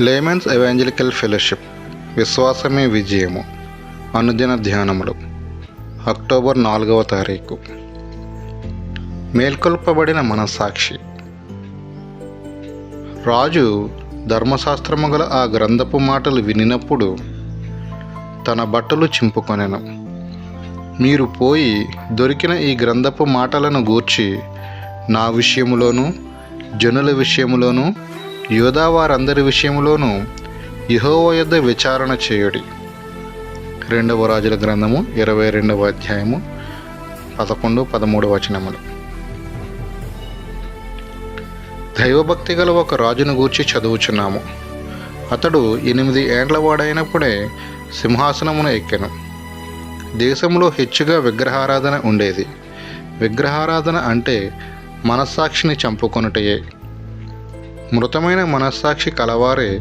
Laymen's evangelical fellowship విశ్వాసమే విజయము అనుదిన ధ్యానములు October నాలుగవ తారీఖు. మేల్కొల్పబడిన మనస్సాక్షి. రాజు ధర్మశాస్త్రము గల ఆ గ్రంథపు మాటలు వినినప్పుడు తన బట్టలు చింపుకొనెను. మీరు పోయి దొరికిన ఈ గ్రంథపు మాటలను గూర్చి నా విషయములోనూ జనుల విషయములోనూ యోధా వారందరి విషయంలోనూ యహోవ యొద్ద విచారణ చేయుడి. రెండవ రాజుల గ్రంథము ఇరవై రెండవ అధ్యాయము పదకొండు పదమూడు వచనములు. దైవభక్తి గల ఒక రాజును గూర్చి చదువుచున్నాము. అతడు ఎనిమిది ఏండ్ల వాడైనప్పుడే సింహాసనమును ఎక్కెను. దేశంలో హెచ్చుగా విగ్రహారాధన ఉండేది. విగ్రహారాధన అంటే మనస్సాక్షిని చంపుకొనుటయే. మృతమైన మనస్సాక్షి కలవారే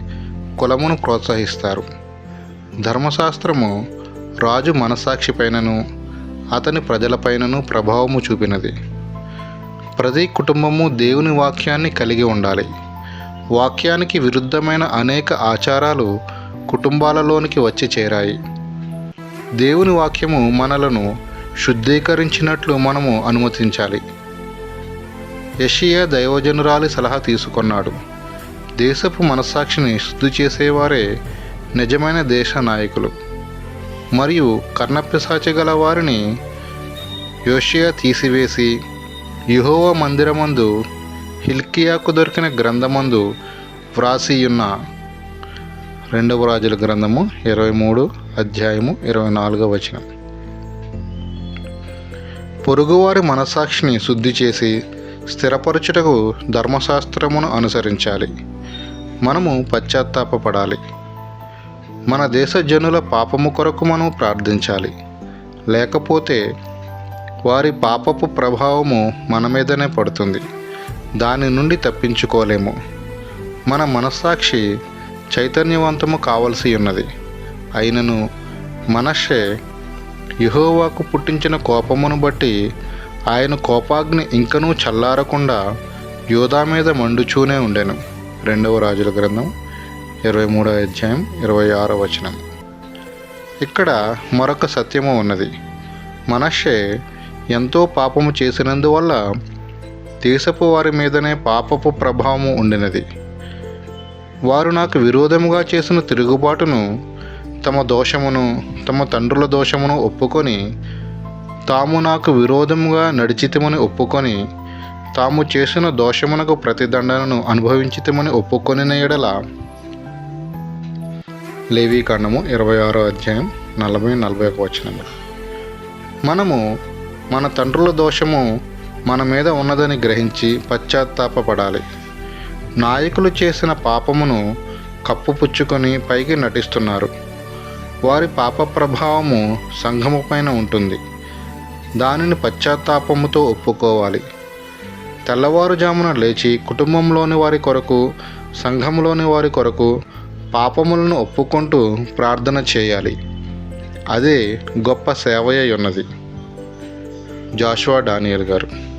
కులమును ప్రోత్సహిస్తారు. ధర్మశాస్త్రము రాజు మనస్సాక్షిపైనను అతని ప్రజలపైనను ప్రభావము చూపినది. ప్రతి కుటుంబము దేవుని వాక్యాన్ని కలిగి ఉండాలి. వాక్యానికి విరుద్ధమైన అనేక ఆచారాలు కుటుంబాలలోనికి వచ్చి చేరాయి. దేవుని వాక్యము మనలను శుద్ధీకరించినట్లు మనము అనుమతించాలి. యషియా దైవజనురాలి సలహా తీసుకున్నాడు. దేశపు మనస్సాక్షిని శుద్ధి చేసేవారే నిజమైన దేశ నాయకులు. మరియు కర్ణపిశాచి గల వారిని యోషియా తీసివేసి యుహోవ మందిరమందు హిల్కియాకు దొరికిన గ్రంథమందు వ్రాసియున్న రెండవ రాజుల గ్రంథము ఇరవై మూడు అధ్యాయము ఇరవై నాలుగవ వచనం. పొరుగువారి మనసాక్షిని శుద్ధి చేసి స్థిరపరచుటకు ధర్మశాస్త్రమును అనుసరించాలి. మనము పశ్చాత్తాపడాలి మన దేశ జనుల పాపము కొరకు మనం ప్రార్థించాలి. లేకపోతే వారి పాపపు ప్రభావము మన మీదనే పడుతుంది. దాని నుండి తప్పించుకోలేము. మన మనస్సాక్షి చైతన్యవంతము కావలసి ఉన్నది. అయినను మనషే యుహోవాకు పుట్టించిన కోపమును బట్టి ఆయన కోపాగ్ని ఇంకనూ చల్లారకుండా యోధా మీద మండుచూనే ఉండెను. రెండవ రాజుల గ్రంథం ఇరవై మూడవ అధ్యాయం ఇరవై ఆరో వచనం. ఇక్కడ మరొక సత్యము ఉన్నది. మనషే ఎంతో పాపము చేసినందువల్ల దేశపు వారి మీదనే పాపపు ప్రభావము ఉండినది. వారు నాకు విరోధముగా చేసిన తిరుగుబాటును తమ దోషమును తమ తండ్రుల దోషమును ఒప్పుకొని తాము నాకు విరోధముగా నడిచితమని ఒప్పుకొని తాము చేసిన దోషమునకు ప్రతిదండనను అనుభవించితమని ఒప్పుకొని ఎడల. లేవీకాండము ఇరవై ఆరో అధ్యాయం నలభై నలభై ఒక వచనము. మనము మన తండ్రుల దోషము మన మీద ఉన్నదని గ్రహించి పశ్చాత్తాపపడాలి. నాయకులు చేసిన పాపమును కప్పుపుచ్చుకొని పైకి నటిస్తున్నారు. వారి పాప ప్రభావము సంఘము పైన ఉంటుంది. దానిని పశ్చాత్తాపముతో ఒప్పుకోవాలి. తెల్లవారుజామున లేచి కుటుంబంలోని వారి కొరకు సంఘంలోని వారి కొరకు పాపములను ఒప్పుకుంటూ ప్రార్థన చేయాలి. అదే గొప్ప సేవయ్య ఉన్నది. జాషువా డానియల్ గారు.